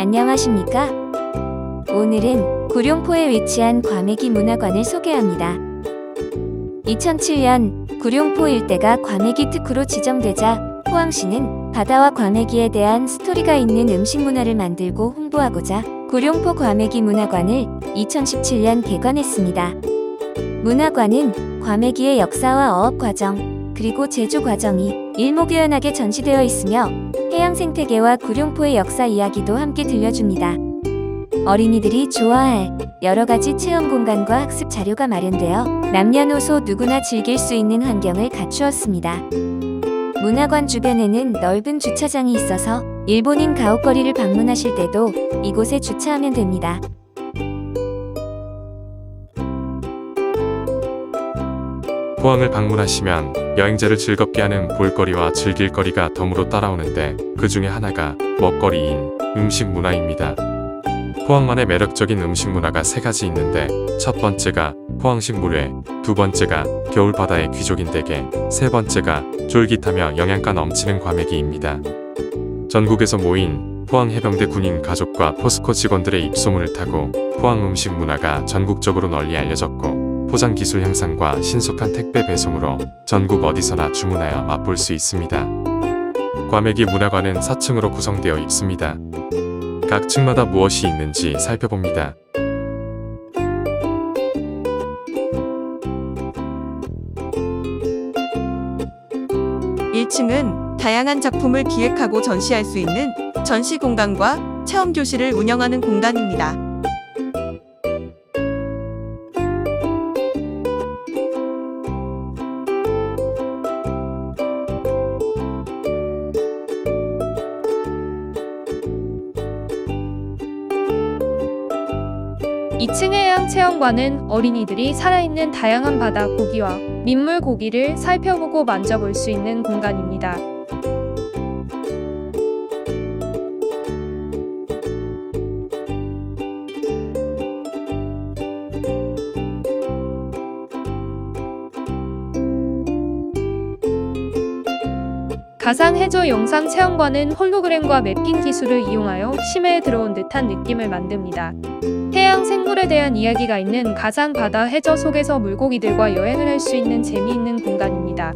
안녕하십니까? 오늘은 구룡포에 위치한 과메기 문화관을 소개합니다. 2007년 구룡포 일대가 과메기 특구로 지정되자 포항시는 바다와 과메기에 대한 스토리가 있는 음식 문화를 만들고 홍보하고자 구룡포 과메기 문화관을 2017년 개관했습니다. 문화관은 과메기의 역사와 어업 과정, 그리고 제조 과정이 일목요연하게 전시되어 있으며 해양 생태계와 구룡포의 역사 이야기도 함께 들려줍니다. 어린이들이 좋아할 여러 가지 체험 공간과 학습 자료가 마련되어 남녀노소 누구나 즐길 수 있는 환경을 갖추었습니다. 문화관 주변에는 넓은 주차장이 있어서 일본인 가옥거리를 방문하실 때도 이곳에 주차하면 됩니다. 포항을 방문하시면 여행자를 즐겁게 하는 볼거리와 즐길거리가 덤으로 따라오는데 그 중에 하나가 먹거리인 음식 문화입니다. 포항만의 매력적인 음식 문화가 세 가지 있는데 첫 번째가 포항식 물회, 두 번째가 겨울 바다의 귀족인 대게, 세 번째가 쫄깃하며 영양가 넘치는 과메기입니다. 전국에서 모인 포항 해병대 군인 가족과 포스코 직원들의 입소문을 타고 포항 음식 문화가 전국적으로 널리 알려졌고 포장 기술 향상과 신속한 택배 배송으로 전국 어디서나 주문하여 맛볼 수 있습니다. 과메기 문화관은 4층으로 구성되어 있습니다. 각 층마다 무엇이 있는지 살펴봅니다. 1층은 다양한 작품을 기획하고 전시할 수 있는 전시 공간과 체험 교실을 운영하는 공간입니다. 체험관은 어린이들이 살아있는 다양한 바다 고기와 민물 고기를 살펴보고 만져볼 수 있는 공간입니다. 가상 해저 영상 체험관은 홀로그램과 맵핑 기술을 이용하여 심해에 들어온 듯한 느낌을 만듭니다. 해양 생물에 대한 이야기가 있는 가상 바다 해저 속에서 물고기들과 여행을 할 수 있는 재미있는 공간입니다.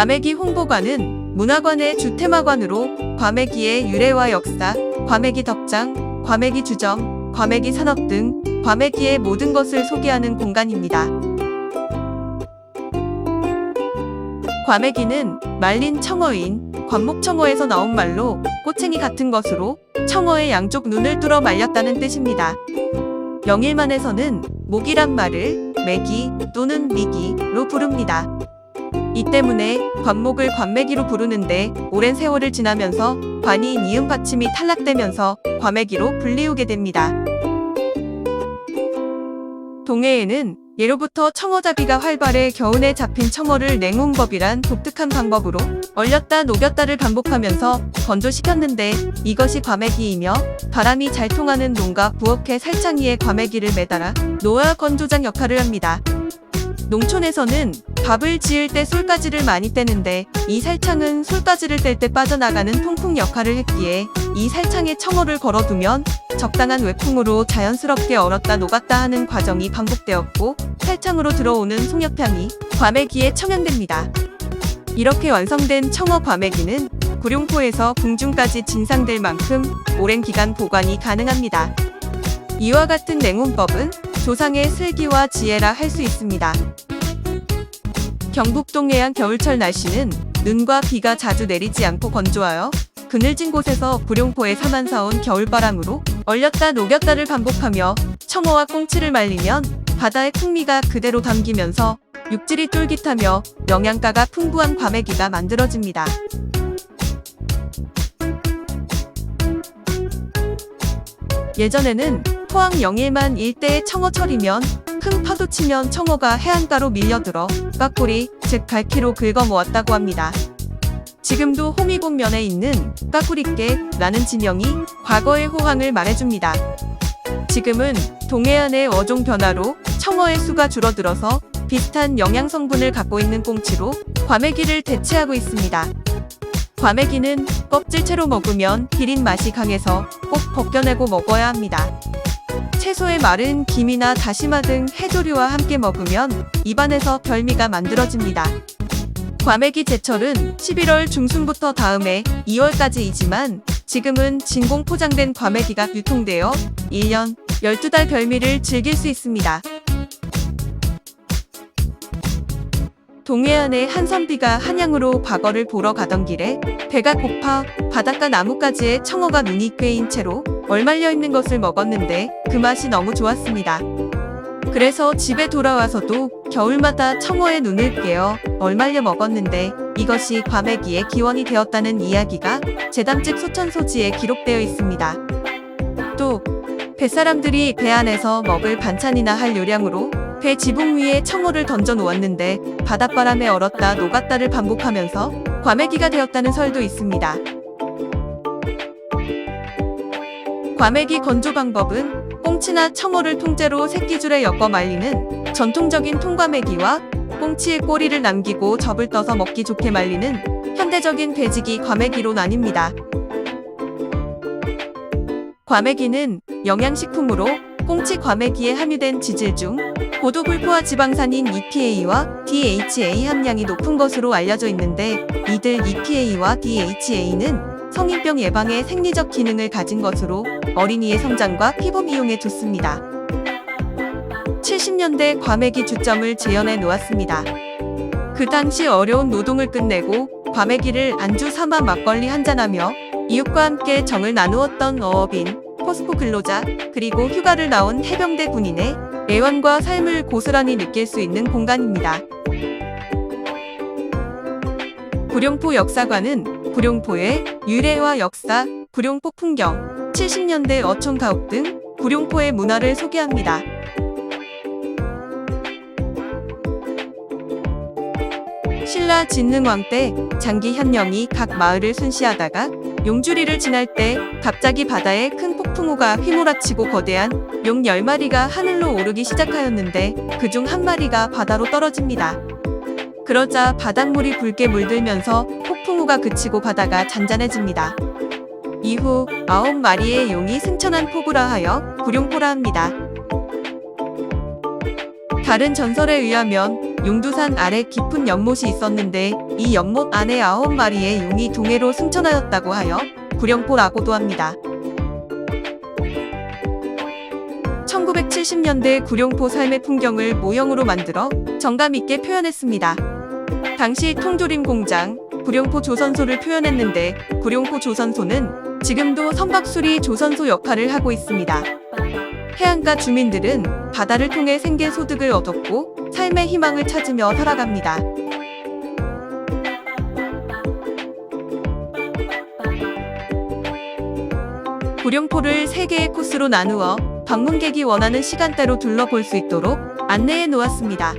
과메기 홍보관은 문화관의 주테마관으로 과메기의 유래와 역사, 과메기 덕장, 과메기 주점, 과메기 산업 등 과메기의 모든 것을 소개하는 공간입니다. 과메기는 말린 청어인 관목청어에서 나온 말로 꼬챙이 같은 것으로 청어의 양쪽 눈을 뚫어 말렸다는 뜻입니다. 영일만에서는 목이란 말을 매기 또는 미기로 부릅니다. 이 때문에 관목을 관매기로 부르는데 오랜 세월을 지나면서 관이 니은 받침이 탈락되면서 과매기로 불리우게 됩니다. 동해에는 예로부터 청어잡이가 활발해 겨우내 잡힌 청어를 냉온법이란 독특한 방법으로 얼렸다 녹였다를 반복하면서 건조시켰는데 이것이 과매기이며 바람이 잘 통하는 농가 부엌에 살창이에 과매기를 매달아 노아 건조장 역할을 합니다. 농촌에서는 밥을 지을 때 솔가지를 많이 떼는데 이 살창은 솔가지를 뗄 때 빠져나가는 통풍 역할을 했기에 이 살창에 청어를 걸어두면 적당한 외풍으로 자연스럽게 얼었다 녹았다 하는 과정이 반복되었고 살창으로 들어오는 송역향이 과메기에 청양됩니다. 이렇게 완성된 청어 과메기는 구룡포에서 궁중까지 진상될 만큼 오랜 기간 보관이 가능합니다. 이와 같은 냉온법은 조상의 슬기와 지혜라 할 수 있습니다. 경북 동해안 겨울철 날씨는 눈과 비가 자주 내리지 않고 건조하여 그늘진 곳에서 구룡포에 사만사온 겨울바람으로 얼렸다 녹였다를 반복하며 청어와 꽁치를 말리면 바다의 풍미가 그대로 담기면서 육질이 쫄깃하며 영양가가 풍부한 과메기가 만들어집니다. 예전에는 포항 영일만 일대의 청어철이면 큰 파도 치면 청어가 해안가로 밀려들어 까꼬리, 즉 갈퀴로 긁어 모았다고 합니다. 지금도 호미곶면에 있는 까꾸리깨라는 지명이 과거의 호황을 말해줍니다. 지금은 동해안의 어종 변화로 청어의 수가 줄어들어서 비슷한 영양 성분을 갖고 있는 꽁치로 과메기를 대체하고 있습니다. 과메기는 껍질채로 먹으면 비린 맛이 강해서 꼭 벗겨내고 먹어야 합니다. 채소에 마른 김이나 다시마 등 해조류와 함께 먹으면 입안에서 별미가 만들어집니다. 과메기 제철은 11월 중순부터 다음해 2월까지이지만 지금은 진공 포장된 과메기가 유통되어 1년 12달 별미를 즐길 수 있습니다. 동해안의 한선비가 한양으로 과거를 보러 가던 길에 배가 고파 바닷가 나뭇가지에 청어가 눈이 꿰인 채로 얼말려 있는 것을 먹었는데 그 맛이 너무 좋았습니다. 그래서 집에 돌아와서도 겨울마다 청어의 눈을 깨어 얼말려 먹었는데 이것이 과메기의 기원이 되었다는 이야기가 제담집 소천소지에 기록되어 있습니다. 또 뱃사람들이 배 안에서 먹을 반찬이나 할 요량으로 배 지붕 위에 청어를 던져 놓았는데 바닷바람에 얼었다 녹았다를 반복하면서 과메기가 되었다는 설도 있습니다. 과메기 건조 방법은 꽁치나 청어를 통째로 새끼줄에 엮어 말리는 전통적인 통과메기와 꽁치의 꼬리를 남기고 접을 떠서 먹기 좋게 말리는 현대적인 배지기 과메기로 나뉩니다. 과메기는 영양식품으로 꽁치 과메기에 함유된 지질 중 고도불포화 지방산인 EPA와 DHA 함량이 높은 것으로 알려져 있는데 이들 EPA와 DHA는 성인병 예방에 생리적 기능을 가진 것으로 어린이의 성장과 피부 미용에 좋습니다. 70년대 과메기 주점을 재현해 놓았습니다. 그 당시 어려운 노동을 끝내고 과메기를 안주 삼아 막걸리 한잔하며 이웃과 함께 정을 나누었던 어업인 포스코 근로자 그리고 휴가를 나온 해병대 군인의 애환과 삶을 고스란히 느낄 수 있는 공간입니다. 구룡포 역사관은 구룡포의 유래와 역사, 구룡포 풍경, 70년대 어촌 가옥 등 구룡포의 문화를 소개합니다. 신라 진능왕 때 장기 현령이 각 마을을 순시하다가 용주리를 지날 때 갑자기 바다에 큰 폭풍우가 휘몰아치고 거대한 용 10마리가 하늘로 오르기 시작하였는데 그중 한 마리가 바다로 떨어집니다. 그러자 바닷물이 붉게 물들면서 폭풍우가 그치고 바다가 잔잔해집니다. 이후 아홉 마리의 용이 승천한 포구라 하여 구룡포라 합니다. 다른 전설에 의하면 용두산 아래 깊은 연못이 있었는데 이 연못 안에 아홉 마리의 용이 동해로 승천하였다고 하여 구룡포라고도 합니다. 1970년대 구룡포 삶의 풍경을 모형으로 만들어 정감 있게 표현했습니다. 당시 통조림 공장, 구룡포 조선소를 표현했는데 구룡포 조선소는 지금도 선박수리 조선소 역할을 하고 있습니다. 해안가 주민들은 바다를 통해 생계 소득을 얻었고 삶의 희망을 찾으며 살아갑니다. 구룡포를 세개의 코스로 나누어 방문객이 원하는 시간대로 둘러볼 수 있도록 안내해 놓았습니다.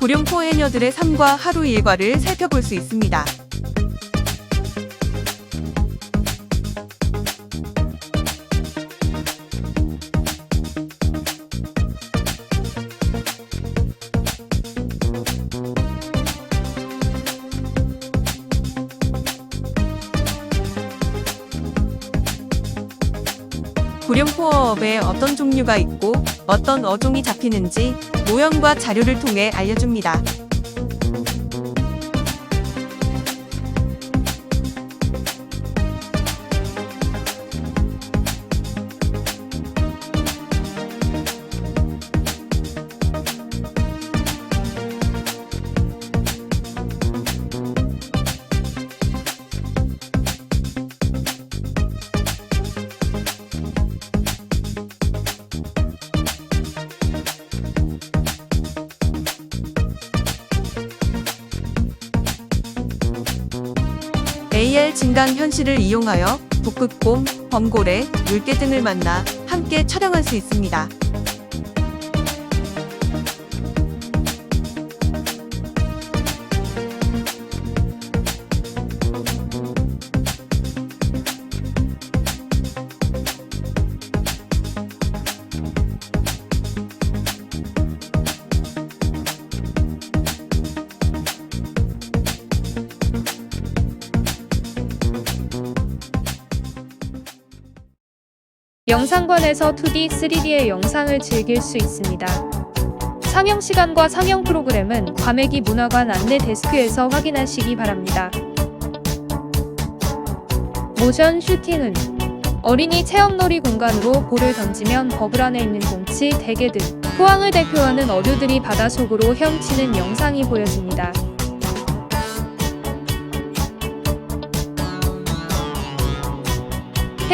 구룡포 해녀들의 삶과 하루 일과를 살펴볼 수 있습니다. 어업에 어떤 종류가 있고 어떤 어종이 잡히는지 모형과 자료를 통해 알려줍니다. 진강 현실을 이용하여 북극곰, 범고래, 물개 등을 만나 함께 촬영할 수 있습니다. 영상관에서 2D, 3D의 영상을 즐길 수 있습니다. 상영 시간과 상영 프로그램은 과메기 문화관 안내 데스크에서 확인하시기 바랍니다. 모션 슈팅은 어린이 체험놀이 공간으로 볼을 던지면 버블 안에 있는 공치, 대게 등 포항을 대표하는 어류들이 바닷속으로 헤엄치는 영상이 보여집니다.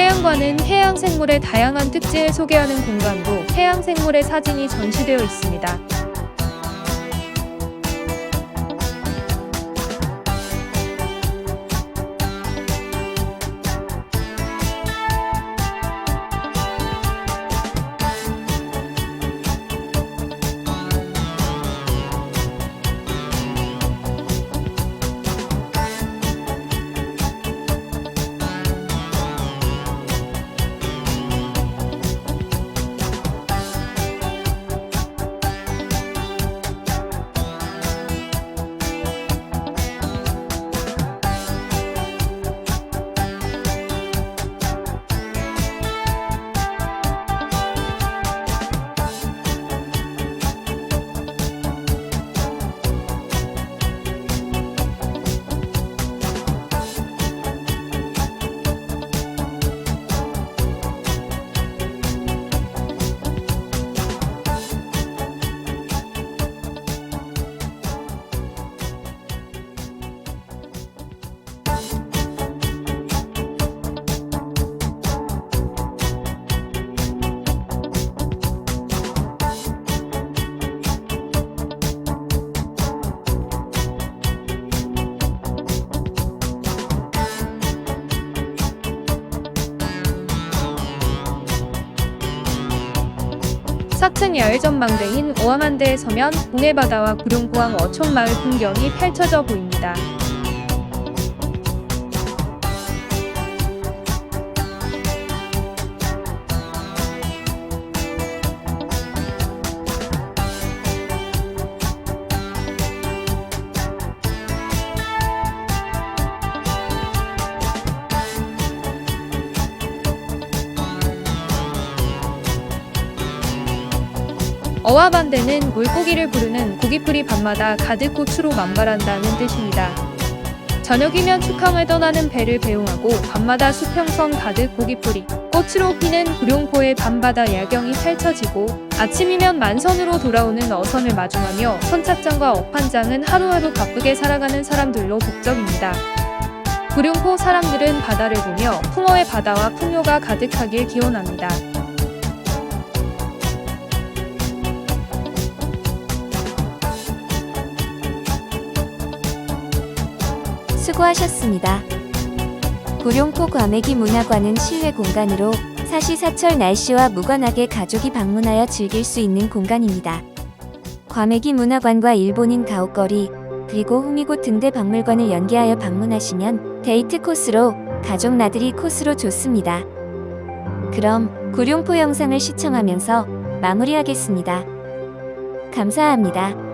해양관은 해양 생물의 다양한 특징을 소개하는 공간으로 해양 생물의 사진이 전시되어 있습니다. 사층 야외 전망대인 오암한대에 서면 동해바다와 구룡포항 어촌마을 풍경이 펼쳐져 보입니다. 어와반대는 물고기를 부르는 고기풀이 밤마다 가득 꽃으로 만발한다는 뜻입니다. 저녁이면 축항을 떠나는 배를 배웅하고 밤마다 수평선 가득 고기풀이, 꽃으로 피는 구룡포의 밤바다 야경이 펼쳐지고 아침이면 만선으로 돌아오는 어선을 마중하며 선착장과 업판장은 하루하루 바쁘게 살아가는 사람들로 북적입니다. 구룡포 사람들은 바다를 보며 풍어의 바다와 풍요가 가득하길 기원합니다. 수고하셨습니다. 구룡포 과메기 문화관은 실외 공간으로 사시사철 날씨와 무관하게 가족이 방문하여 즐길 수 있는 공간입니다. 과메기 문화관과 일본인 가옥거리, 그리고 후미곶 등대 박물관을 연계하여 방문하시면 데이트 코스로 가족 나들이 코스로 좋습니다. 그럼 구룡포 영상을 시청하면서 마무리하겠습니다. 감사합니다.